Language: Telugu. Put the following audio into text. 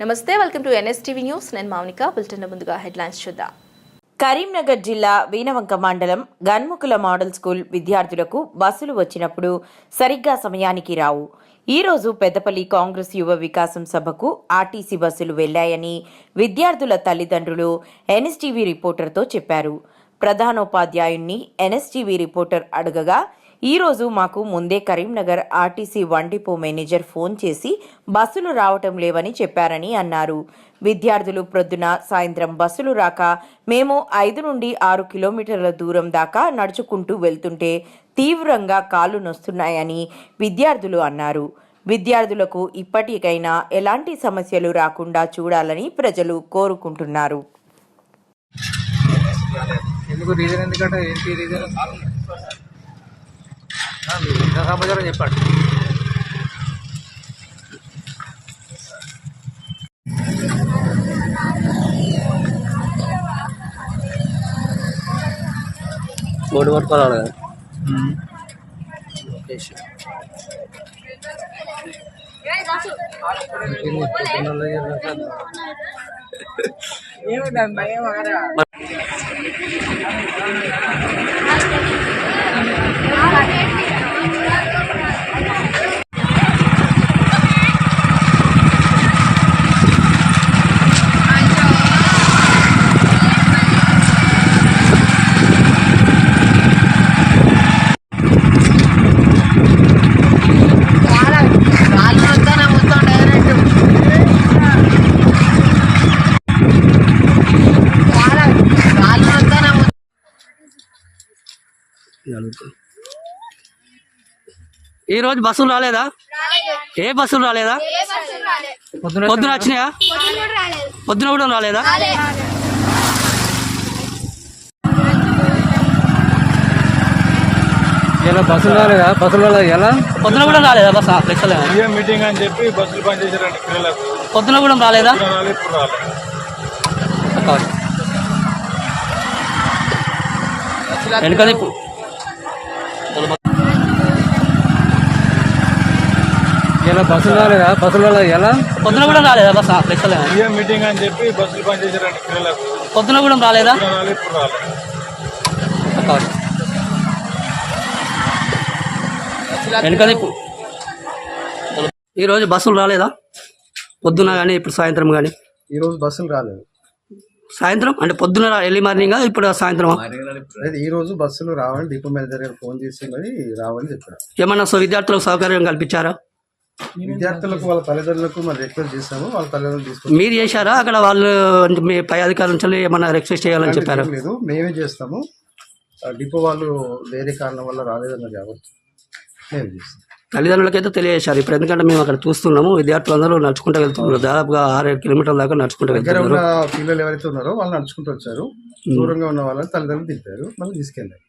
నమస్తే వెల్కమ్ టు ఎన్ఎస్టీవీ న్యూస్. నేను మౌనిక బులెటిన్ ముందుగా హెడ్లైన్స్ చూద్దాం. కరీంనగర్ జిల్లా వీనవంక మండలం గన్ముకుల మోడల్ స్కూల్ విద్యార్థులకు బస్సులు వచ్చినప్పుడు సరిగ్గా సమయానికి రావు. ఈరోజు పెద్దపల్లి కాంగ్రెస్ యువ వికాసం సభకు ఆర్టీసీ బస్సులు వెళ్ళాయని విద్యార్థుల తల్లిదండ్రులు ఎన్ఎస్టీవీ రిపోర్టర్తో చెప్పారు. ప్రధానోపాధ్యాయుణ్ణి ఎన్ఎస్టీవీ రిపోర్టర్ అడగగా ఈరోజు మాకు ముందే Karimnagar RTC one depot manager phone చేసి బస్సులు రావటం లేవని చెప్పారని అన్నారు. విద్యార్థులు ప్రొద్దున సాయంత్రం బస్సులు రాక మేము ఐదు నుండి ఆరు కిలోమీటర్ల దూరం దాకా నడుచుకుంటూ వెళ్తుంటే తీవ్రంగా కాళ్ళు నొస్తున్నాయని విద్యార్థులు అన్నారు. విద్యార్థులకు ఇప్పటికైనా ఎలాంటి సమస్యలు రాకుండా చూడాలని ప్రజలు కోరుకుంటున్నారు. ఎందుకు రీజన్ ఎందుకంటే ఏంటి రీజన్? సమాచారం చెప్పండి. బోర్డు పట్టుకోవాలి కదా? ఈ రోజు బస్సులు రాలేదా? ఏ బస్సులు రాలేదా? పొద్దున పొద్దున వచ్చినాయా? పొద్దున కూడా రాలేదా? ఎలా బస్సులు రాలేదా? బస్సులు రాలేదు? ఎలా? పొద్దున కూడా రాలేదా బస్ లెక్కలే మీటింగ్ అని చెప్పి బస్సులు బంద్ చేశారండి పిల్లలకు. పొద్దున కూడా రాలేదా? ఇప్పుడు ఎలా బస్సులు రాలేదా? బస్సులు రాలేదు? ఎలా? పొద్దున కూడా రాలేదా బస్ లెక్కలే సీఎం మీటింగ్ అని చెప్పి బస్సులు బంద్ చేశారండి పిల్లలకు. పొద్దున కూడా రాలేదా? ఇప్పుడు రాలేదు ఇప్పుడు రాలేదు వెనుక దిప్పు ఈ రోజు బస్సులు రాలేదా? పొద్దున కానీ ఇప్పుడు సాయంత్రం కానీ ఈరోజు బస్సులు రాలేదు. సాయంత్రం అంటే పొద్దున ఎర్లీ మార్నింగ్ ఇప్పుడు సాయంత్రం ఈ రోజు బస్సులు రావని డిపో మేనేజర్ గారు ఫోన్ చేసి మరి రావని చెప్పారు. ఏమన్నా సో విద్యార్థులకు సౌకర్యం కల్పించారా? విద్యార్థులకు వాళ్ళ తల్లిదండ్రులకు మరి రిక్వెస్ట్ చేశాము వాళ్ళ తల్లిదండ్రులు తీసుకుని మీరు చేశారా? అక్కడ వాళ్ళు అంటే మీ పై అధికారుల నుంచి ఏమన్నా రిక్వెస్ట్ చేయాలని చెప్పారా? లేదు మేమే చేస్తాము. ఆ డిపో వాళ్ళు వేరే కారణం వల్ల రాలేదన్నారు కాబట్టి మేము చేస్తాం. తల్లిదండ్రులకైతే తెలియజేశారు. ఇప్పుడు ఎందుకంటే మేము అక్కడ చూస్తున్నాము విద్యార్థులందరూ నడుచుకుంటూ వెళ్తున్నారు. దాదాపుగా ఆరు ఏడు కిలోమీటర్ల దాకా నడుచుకుంటూ వెళ్తున్నారు. పిల్లలు ఎవరైతే ఉన్నారో వాళ్ళు నడుచుకుంటూ వచ్చారు. దూరంగా ఉన్న వాళ్ళని తల్లిదండ్రులు దింపారు మళ్ళీ తీసుకెళ్ళారు.